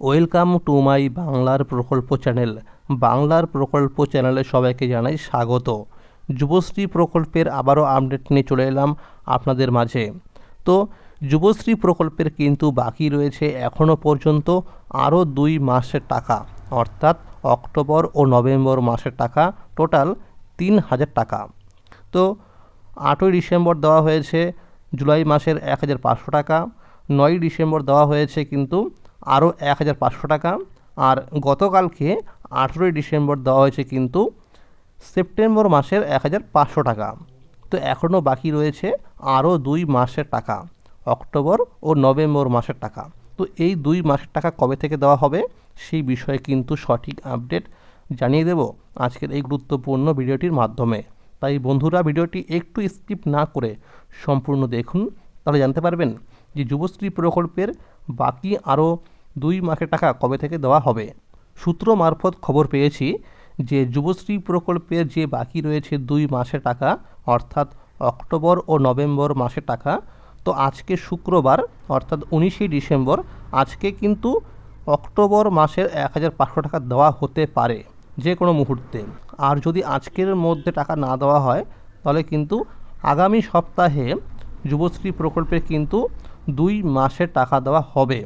Welcome to my বাংলার প্রকল্প channel. বাংলার প্রকল্প চ্যানেলে সবাইকে জানাই স্বাগত। যুবশ্রী প্রকল্পের আবারও আপডেট নিয়ে চলে এলাম আপনাদের মাঝে। তো, যুবশ্রী প্রকল্পের কিন্তু বাকি রয়েছে এখনও পর্যন্ত আরও দুই মাসের টাকা। অর্থাৎ অক্টোবর ও নভেম্বর মাসের টাকা, টোটাল তিন হাজার টাকা। তো, আটই ডিসেম্বর দেওয়া হয়েছে, জুলাই মাসের এক হাজার পাঁচশো টাকা। নয়ই ডিসেম্বর দেওয়া হয়েছে কিন্তু আরও এক হাজার পাঁচশো টাকা। আর গতকালকে আঠেরোই ডিসেম্বর দেওয়া হয়েছে কিন্তু সেপ্টেম্বর মাসের এক হাজার পাঁচশো টাকা। তো এখনও বাকি রয়েছে আরও দুই মাসের টাকা, অক্টোবর ও নভেম্বর মাসের টাকা। তো এই দুই মাসের টাকা কবে থেকে দেওয়া হবে সেই বিষয়ে কিন্তু সঠিক আপডেট জানিয়ে দেব আজকের এই গুরুত্বপূর্ণ ভিডিওটির মাধ্যমে। তাই বন্ধুরা, ভিডিওটি একটু স্কিপ না করে সম্পূর্ণ দেখুন, তাহলে জানতে পারবেন যে যুবশ্রী প্রকল্পের বাকি আরও দুই মাসের টাকা কবে থেকে দেওয়া হবে? সূত্র মারফত খবর পেয়েছি যে যুবশ্রী প্রকল্পের যে বাকি রয়েছে দুই মাসের টাকা, অর্থাৎ অক্টোবর ও নভেম্বর মাসের টাকা, তো আজকে শুক্রবার, অর্থাৎ উনিশে ডিসেম্বর, আজকে কিন্তু অক্টোবর মাসের এক হাজার পাঁচশো টাকা দেওয়া হতে পারে যে কোনো মুহূর্তে। আর যদি আজকের মধ্যে টাকা না দেওয়া হয়, তাহলে কিন্তু আগামী সপ্তাহে যুবশ্রী প্রকল্পে কিন্তু দুই মাসের টাকা দেওয়া হবে।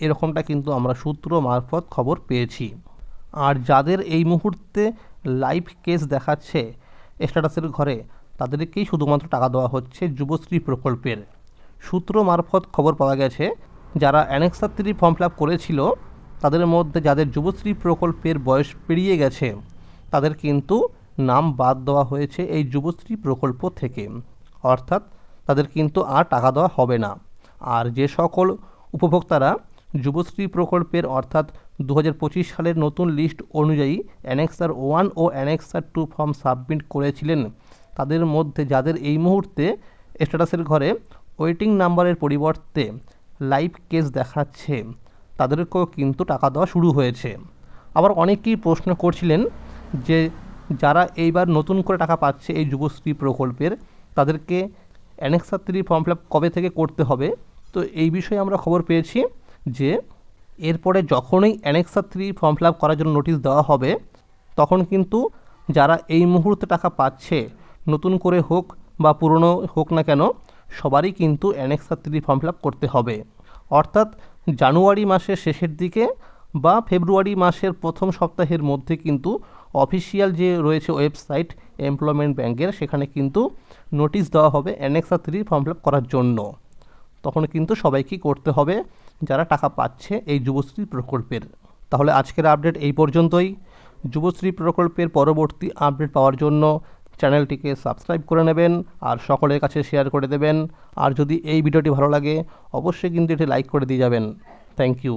এরকমটা কিন্তু আমরা সূত্র মারফত খবর পেয়েছি। আর যাদের এই মুহূর্তে লাইভ কেস দেখাচ্ছে স্ট্যাটাসের ঘরে, তাদেরকেই শুধুমাত্র টাকা দেওয়া হচ্ছে যুবশ্রী প্রকল্পের। সূত্র মারফত খবর পাওয়া গেছে, যারা অ্যানেক্সার থ্রি ফর্ম ফিল করেছিল, তাদের মধ্যে যাদের যুবশ্রী প্রকল্পের বয়স পেরিয়ে গেছে, তাদের কিন্তু নাম বাদ দেওয়া হয়েছে এই যুবশ্রী প্রকল্প থেকে। অর্থাৎ তাদের কিন্তু আর টাকা দেওয়া হবে না। আর যে সকল উপভোক্তারা যুবশ্রী প্রকল্পের অর্থাৎ দু হাজার পঁচিশ সালের নতুন লিস্ট অনুযায়ী অ্যানেক্সার ওয়ান ও অ্যানেক্সার টু ফর্ম সাবমিট করেছিলেন। তাদের মধ্যে যাদের এই মুহূর্তে স্ট্যাটাসের ঘরে ওয়েটিং নাম্বারের পরিবর্তে লাইভ কেস দেখাচ্ছে, তাদেরকেও কিন্তু টাকা দেওয়া শুরু হয়েছে। আবার অনেকেই প্রশ্ন করছিলেন যে যারা এইবার নতুন করে টাকা পাচ্ছে এই যুবশ্রী প্রকল্পের, তাদেরকে অ্যানেক্সার থ্রি ফর্ম ফিল কবে থেকে করতে হবে? তো এই বিষয়ে আমরা খবর পেয়েছি যে এরপরে যখনই অ্যানেক্সার থ্রি ফর্ম ফিল করার জন্য নোটিশ দেওয়া হবে, তখন কিন্তু যারা এই মুহূর্তে টাকা পাচ্ছে, নতুন করে হোক বা পুরনো হোক না কেন, সবারই কিন্তু অ্যানেক্সার থ্রি ফর্ম ফিল করতে হবে। অর্থাৎ জানুয়ারি মাসের শেষের দিকে বা ফেব্রুয়ারি মাসের প্রথম সপ্তাহের মধ্যে কিন্তু অফিসিয়াল যে রয়েছে ওয়েবসাইট এমপ্লয়মেন্ট ব্যাংকের সেখানে কিন্তু নোটিশ দেওয়া হবে অ্যানেক্সা থ্রি ফর্ম ফিল করার জন্য। তখন কিন্তু সবাইকেই করতে হবে? যারা টাকা পাচ্ছে এই যুবশ্রী প্রকল্পের। তাহলে আজকের আপডেট এই পর্যন্তই। যুবশ্রী প্রকল্পের পরবর্তী আপডেট পাওয়ার জন্য চ্যানেলটিকে সাবস্ক্রাইব করে নেবেন আর সকলের কাছে শেয়ার করে দেবেন। আর যদি এই ভিডিওটি ভালো লাগে, অবশ্যই কিন্তু এটি লাইক করে দিয়ে যাবেন। Thank you